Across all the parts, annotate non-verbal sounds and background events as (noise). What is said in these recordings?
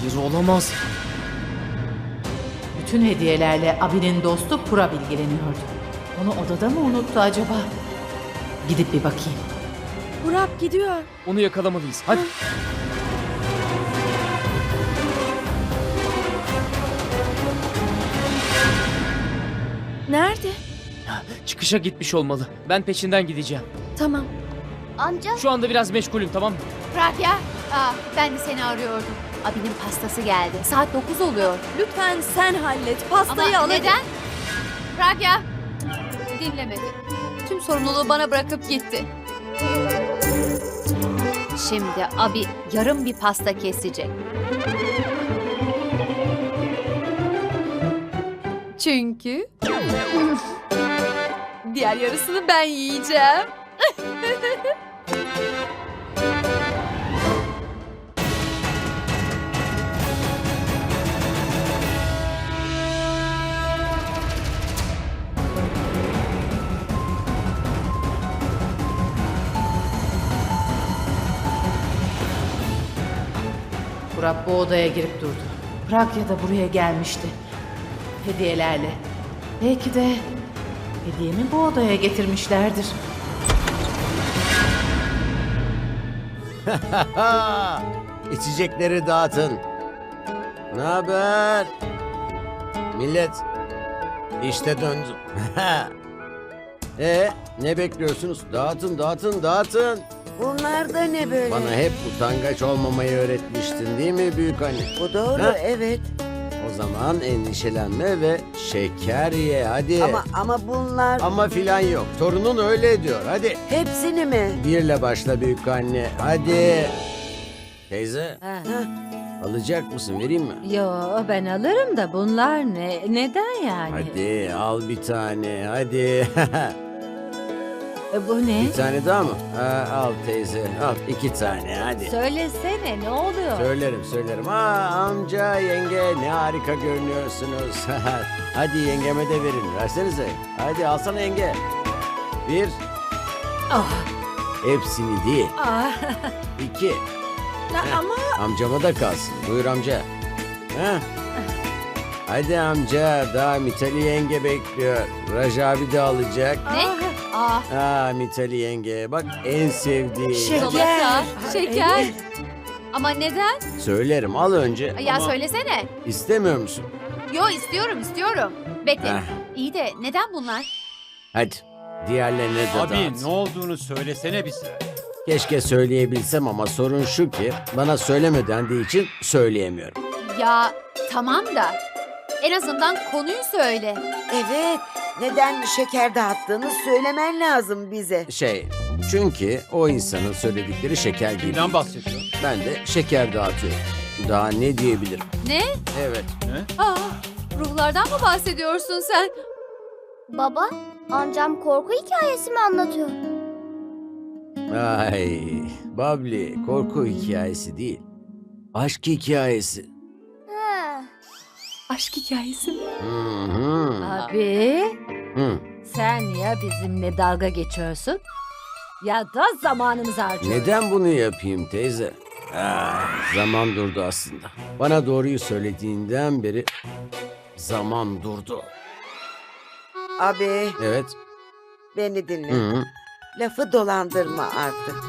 Hayır olamaz. Bütün hediyelerle abinin dostu Pura bilgileniyordu. Onu odada mı unuttu acaba? Gidip bir bakayım. Burak gidiyor. Onu yakalamalıyız. Hadi. Nerede? Çıkışa gitmiş olmalı. Ben peşinden gideceğim. Tamam. Amca, Şu anda biraz meşgulüm tamam mı? Pragya. Aa, ben de seni arıyordum. Abinin pastası geldi. Saat 9 oluyor. Lütfen sen hallet. Pastayı Ama al. hadi. neden? Pragya. Dinlemedi. Tüm sorumluluğu bana bırakıp gitti. Şimdi abi yarım bir pasta kesecek. Çünkü diğer yarısını ben yiyeceğim. (laughs) Burak bu odaya girip durdu. Pragya da buraya gelmişti. Hediyelerle. Belki de hediyemi bu odaya getirmişlerdir. (laughs) İçecekleri dağıtın. Ne haber? Millet. İşte döndüm. (laughs) e ne bekliyorsunuz? Dağıtın, dağıtın, dağıtın. Bunlar da ne böyle? Bana hep utangaç olmamayı öğretmiştin değil mi büyük anne? Bu doğru Ha? evet. O zaman endişelenme ve şeker ye hadi. Ama ama bunlar Ama filan yok. Torunun öyle diyor. Hadi. hepsini mi? Birle başla büyük anne. Hadi. Teyze Ha. alacak mısın? Vereyim mi? Yo ben alırım da bunlar ne neden yani? Hadi al bir tane hadi. (laughs) E, bu ne? bir tane daha mı? Ha, al teyze al iki tane hadi. Söylesene ne oluyor? Söylerim söylerim. Aa, amca yenge ne harika görünüyorsunuz. (laughs) hadi yengeme de verin versenize. Hadi alsana yenge. Bir. Ah. Hepsini değil. Ah, İki. (laughs) la- ama Amcama da kalsın. Buyur amca. Ha? Hadi amca daha Mitali yenge bekliyor. Raj abi de alacak. Ne? Aa, Aa Mitali yenge bak en sevdiği. çikolata, şeker. evet. Ama neden? Söylerim al önce. Ya Ama söylesene. İstemiyor musun? Yo istiyorum istiyorum. Bekle. Heh. İyi de neden bunlar? Hadi. Diğerlerine de Abi dağıt. ne olduğunu söylesene bize. Keşke söyleyebilsem ama sorun şu ki bana söyleme dendiği için söyleyemiyorum. Ya tamam da en azından konuyu söyle. Evet. Neden şeker dağıttığını söylemen lazım bize. Şey çünkü o insanın söyledikleri şeker gibi. Kimden bahsediyor? Ben de şeker dağıtıyorum. Daha ne diyebilirim? Ne? Evet. Aa, ruhlardan mı bahsediyorsun sen? Baba, amcam korku hikayesi mi anlatıyor? Ay, Babli korku hikayesi değil. Aşk hikayesi. Aşk hikayesi mi? Hı hı. Abi Hı. sen ya bizimle dalga geçiyorsun ya da zamanımızı harcıyorsun. Neden bunu yapayım teyze? Ah, zaman durdu aslında. Bana doğruyu söylediğinden beri zaman durdu. Abi Evet. beni dinle. Hı hı. Lafı dolandırma artık.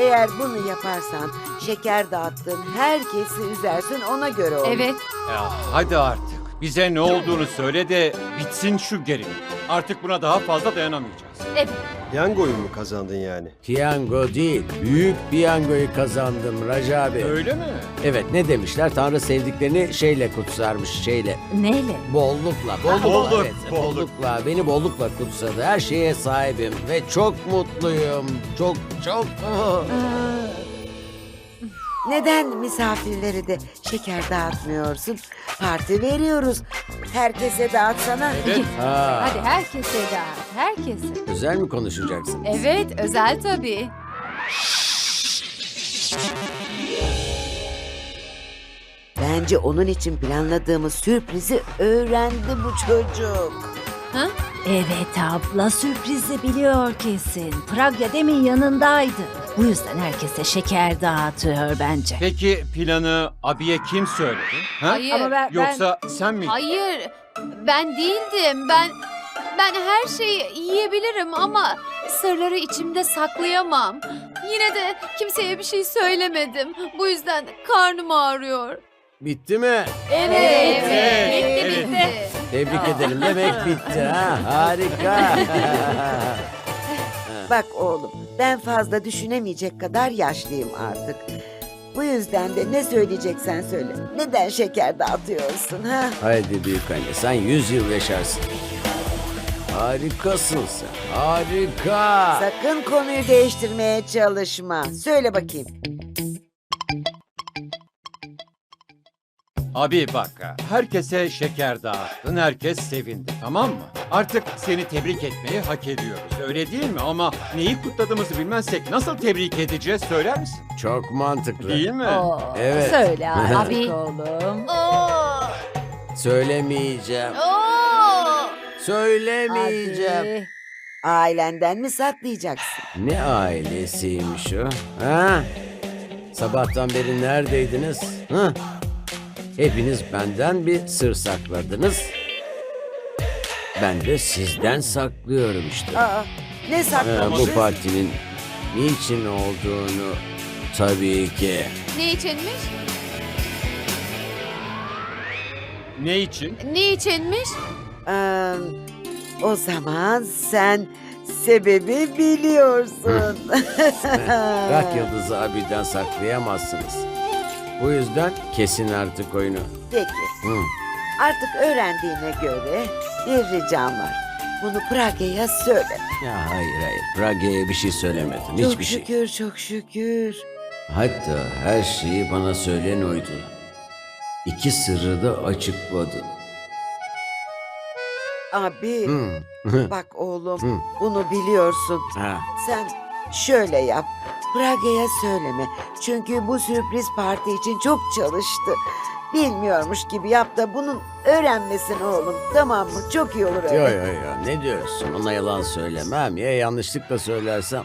Eğer bunu yaparsan şeker dağıttığın herkesi üzersin ona göre olur. Evet. Ya hadi artık. Bize ne olduğunu söyle de bitsin şu gerilim. Artık buna daha fazla dayanamayacağız. Evet. Piyangoyu mu kazandın yani? Piyango değil, büyük piyangoyu kazandım Raca abi. Öyle mi? Evet ne demişler? Tanrı sevdiklerini şeyle kutsarmış, şeyle. Neyle? Bollukla, bollukla, bolluk, evet, bolluk. bollukla, beni bollukla kutsadı. Her şeye sahibim ve çok mutluyum. Çok, çok. oh. Neden misafirleri de şeker dağıtmıyorsun? Parti veriyoruz. Herkese dağıtsana. Evet. Ha, Hadi herkese dağıt herkese. Özel mi konuşacaksın? Evet, özel tabii. Bence onun için planladığımız sürprizi öğrendi bu çocuk. Ha? Evet abla sürprizi biliyor kesin. Pragya demin yanındaydı. Bu yüzden herkese şeker dağıtıyor bence. Peki planı abiye kim söyledi? Ha? Hayır. Ama ben, ben Yoksa sen mi? Hayır. Ben değildim. Ben ben her şeyi yiyebilirim ama sırları içimde saklayamam. Yine de kimseye bir şey söylemedim. Bu yüzden karnım ağrıyor. Bitti mi? Evet. Evet, Bitti evet. bitti. Tebrik ederim. Demek bitti ha. Harika. (laughs) Bak oğlum ben fazla düşünemeyecek kadar yaşlıyım artık. Bu yüzden de ne söyleyeceksen söyle. Neden şeker dağıtıyorsun ha? Haydi büyük anne sen 100 yıl yaşarsın. Harikasın sen. Harika. Sakın konuyu değiştirmeye çalışma. Söyle bakayım. Abi bak herkese şeker dağıttın herkes sevindi tamam mı? Artık seni tebrik etmeyi hak ediyoruz öyle değil mi? Ama neyi kutladığımızı bilmezsek nasıl tebrik edeceğiz söyler misin? Çok mantıklı. Değil mi? Oo, Evet. Söyle Abi. (laughs) oğlum. Oo, Söylemeyeceğim. oo. Söylemeyeceğim. Hadi. Ailenden mi saklayacaksın? Ne ailesiymiş o? Ha? Sabahtan beri neredeydiniz? Ha? Hepiniz benden bir sır sakladınız. Ben de sizden saklıyorum işte. Aa, ne Ee, bu partinin niçin olduğunu tabii ki. Ne içinmiş? Ne için? Ne içinmiş? Ee, o zaman sen sebebi biliyorsun. (laughs) Rak Yıldızı abiden saklayamazsınız. Bu yüzden kesin artık oyunu. Peki. Hı. Artık öğrendiğine göre bir ricam var. Bunu Pragya'ya söyle. Ya hayır hayır. Praga'ya bir şey söylemedim. Çok Hiçbir şey. şükür, çok şükür. Hatta her şeyi bana söyleyen oydu. İki sırrı da açıkladı. Abi, Hı. bak oğlum, Hı. bunu biliyorsun. ha. Sen şöyle yap. Pragya'ya söyleme. Çünkü bu sürpriz parti için çok çalıştı. Bilmiyormuş gibi yap da bunun öğrenmesin oğlum. Tamam mı? Çok iyi olur öyle. Yo yo yo ne diyorsun? Ona yalan söylemem. Ya yanlışlıkla söylersem?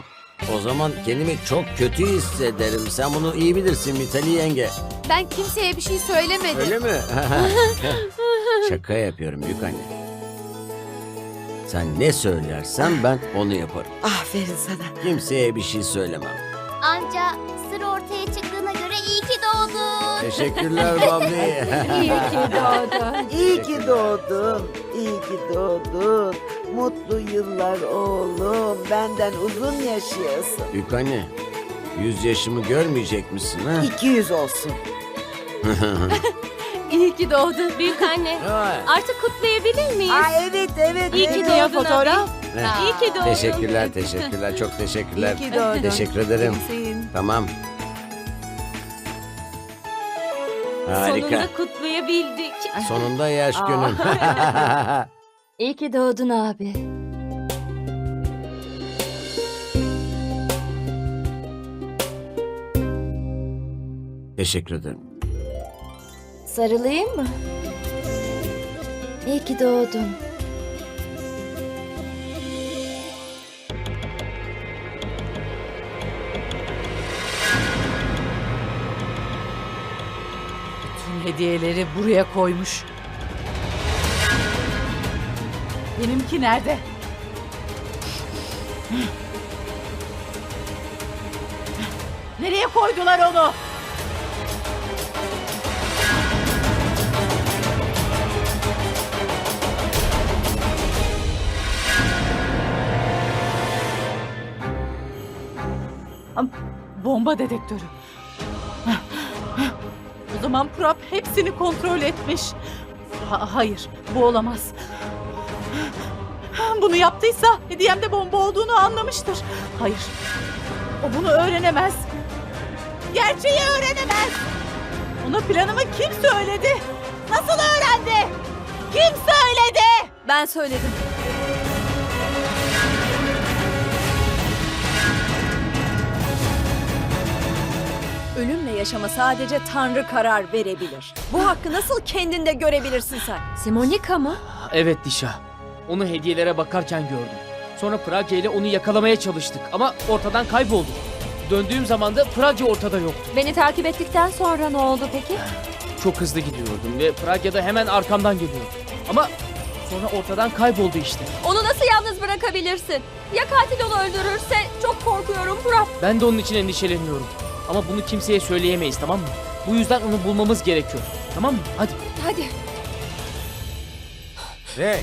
O zaman kendimi çok kötü hissederim. Sen bunu iyi bilirsin Mitali yenge. Ben kimseye bir şey söylemedim. Öyle mi? (laughs) (laughs) Şaka yapıyorum büyük anne. Sen ne söylersen ben onu yaparım. Aferin sana. Kimseye bir şey söylemem. Amca sır ortaya çıktığına göre iyi ki doğdun. Teşekkürler (laughs) Babli. İyi ki doğdun. İyi ki doğdun. İyi ki doğdun. Mutlu yıllar oğlum. Benden uzun yaşayasın. büyük anne, yüz yaşımı görmeyecek misin ha? 200 olsun. (laughs) İyi ki doğdun. Büyük anne. Artık kutlayabilir miyiz? Aa, evet evet. İyi ki evet. doğdun fotoğraf. Ne? İyi ki doğdun. Teşekkürler, teşekkürler. Çok teşekkürler. İyi ki doğdun. Teşekkür ederim. Tamam. Harika. Sonunda kutlayabildik. Sonunda yaş günüm. (laughs) İyi ki doğdun abi. Teşekkür ederim. Sarılayım mı? İyi ki doğdun. Hediyeleri buraya koymuş. Benimki nerede? Nereye koydular onu? Bomba dedektörü. Zaman Prap hepsini kontrol etmiş. Ha- hayır, bu olamaz. Bunu yaptıysa hediyemde bomba olduğunu anlamıştır. Hayır, o bunu öğrenemez. Gerçeği öğrenemez. Ona planımı kim söyledi? Nasıl öğrendi? Kim söyledi? Ben söyledim. Ölümle yaşama sadece Tanrı karar verebilir. Bu hakkı nasıl kendinde görebilirsin sen? Simonika mı? Evet Dişa. Onu hediyelere bakarken gördüm. Sonra Pragya ile onu yakalamaya çalıştık ama ortadan kayboldu. Döndüğüm zaman da Pragya ortada yoktu. Beni takip ettikten sonra ne oldu peki? Çok hızlı gidiyordum ve Pragya da hemen arkamdan geliyordu. Ama sonra ortadan kayboldu işte. Onu nasıl yalnız bırakabilirsin? Ya katil onu öldürürse? Çok korkuyorum Burak. Ben de onun için endişeleniyorum. Ama bunu kimseye söyleyemeyiz tamam mı? Bu yüzden onu bulmamız gerekiyor. Tamam mı? Hadi. Hadi. Hey.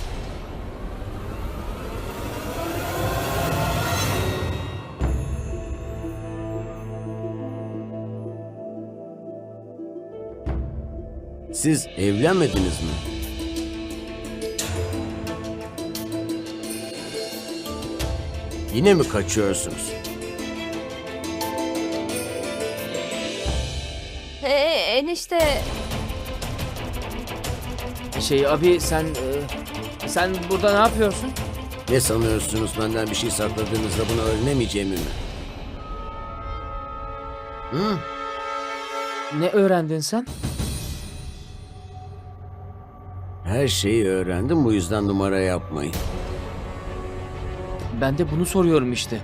Siz evlenmediniz mi? Yine mi kaçıyorsunuz? Enişte Şey abi sen... e, sen burada ne yapıyorsun? Ne sanıyorsunuz benden bir şey sakladığınızda bunu öğrenemeyeceğimi mi? Hı? Ne öğrendin sen? Her şeyi öğrendim bu yüzden numara yapmayın. Ben de bunu soruyorum işte.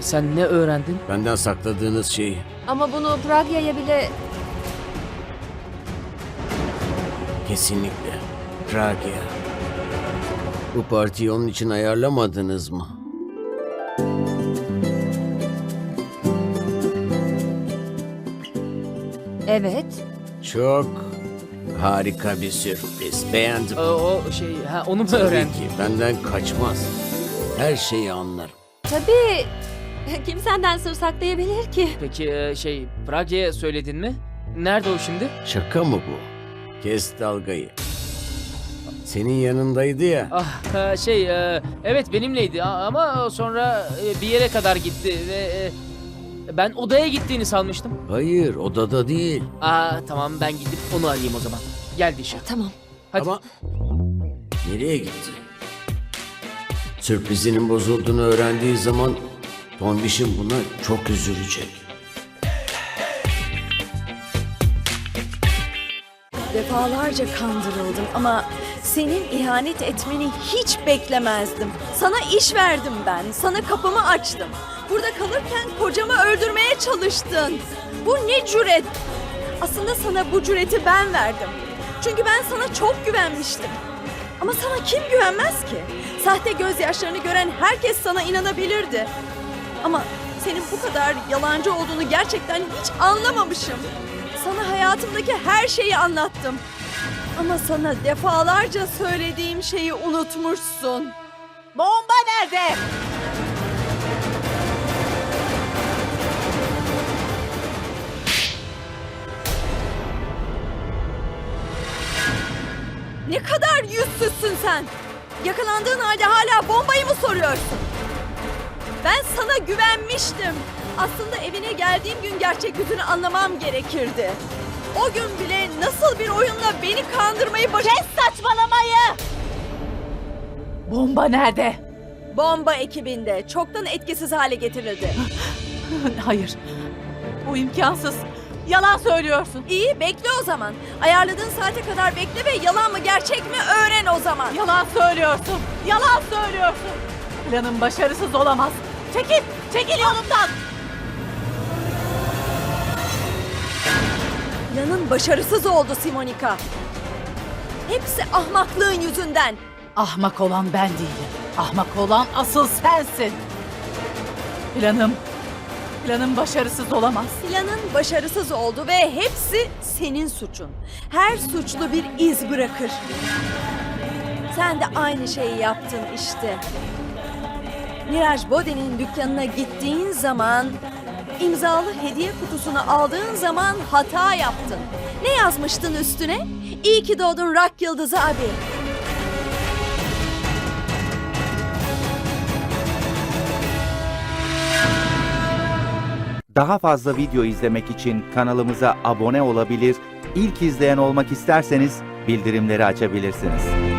Sen ne öğrendin? Benden sakladığınız şeyi. ama bunu Pragya'ya bile Kesinlikle. Pragya. Bu partiyi onun için ayarlamadınız mı? Evet. Çok harika bir sürpriz. Beğendim. O, o şey ha onu mu Tabii öğrendin? ki benden kaçmaz. Her şeyi anlarım. Tabii. (laughs) Kim senden sır saklayabilir ki? Peki e, şey Pragya'ya söyledin mi? Nerede o şimdi? Şaka mı bu? Kes dalgayı. Senin yanındaydı ya. Ah e, şey e, evet benimleydi a- ama sonra e, bir yere kadar gitti ve e, ben odaya gittiğini sanmıştım. Hayır odada değil. Aa tamam ben gidip onu arayayım o zaman. Gel Dişa. Tamam. Hadi. Ama nereye gitti? Sürprizinin bozulduğunu öğrendiği zaman Tombiş'in buna çok üzülecek. Defalarca kandırıldım ama senin ihanet etmeni hiç beklemezdim. Sana iş verdim ben, sana kapımı açtım. Burada kalırken kocamı öldürmeye çalıştın. Bu ne cüret? Aslında sana bu cüreti ben verdim. Çünkü ben sana çok güvenmiştim. Ama sana kim güvenmez ki? Sahte gözyaşlarını gören herkes sana inanabilirdi. Ama senin bu kadar yalancı olduğunu gerçekten hiç anlamamışım. Sana hayatımdaki her şeyi anlattım. Ama sana defalarca söylediğim şeyi unutmuşsun. Bomba nerede? Ne kadar yüzsüzsün sen. Yakalandığın halde hala bombayı mı soruyorsun? Ben sana güvenmiştim. Aslında evine geldiğim gün gerçek yüzünü anlamam gerekirdi. O gün bile nasıl bir oyunla beni kandırmayı baş... Kes saçmalamayı! Bomba nerede? Bomba ekibinde çoktan etkisiz hale getirildi. (gasps) Hayır. Bu imkansız. Yalan söylüyorsun. İyi bekle o zaman. Ayarladığın saate kadar bekle ve yalan mı gerçek mi öğren o zaman. Yalan söylüyorsun. Yalan söylüyorsun. Planın başarısız olamaz. Çekil. Çekil yolumdan. Planın başarısız oldu Simonika. Hepsi ahmaklığın yüzünden. Ahmak olan ben değilim. Ahmak olan asıl sensin. Planım, planım başarısız olamaz. Planın başarısız oldu ve hepsi senin suçun. Her suçlu bir iz bırakır. Sen de aynı şeyi yaptın işte. Miraj Bode'nin dükkanına gittiğin zaman, imzalı hediye kutusunu aldığın zaman hata yaptın. Ne yazmıştın üstüne? İyi ki doğdun Rak Yıldızı abi. Daha fazla video izlemek için kanalımıza abone olabilir, ilk izleyen olmak isterseniz bildirimleri açabilirsiniz.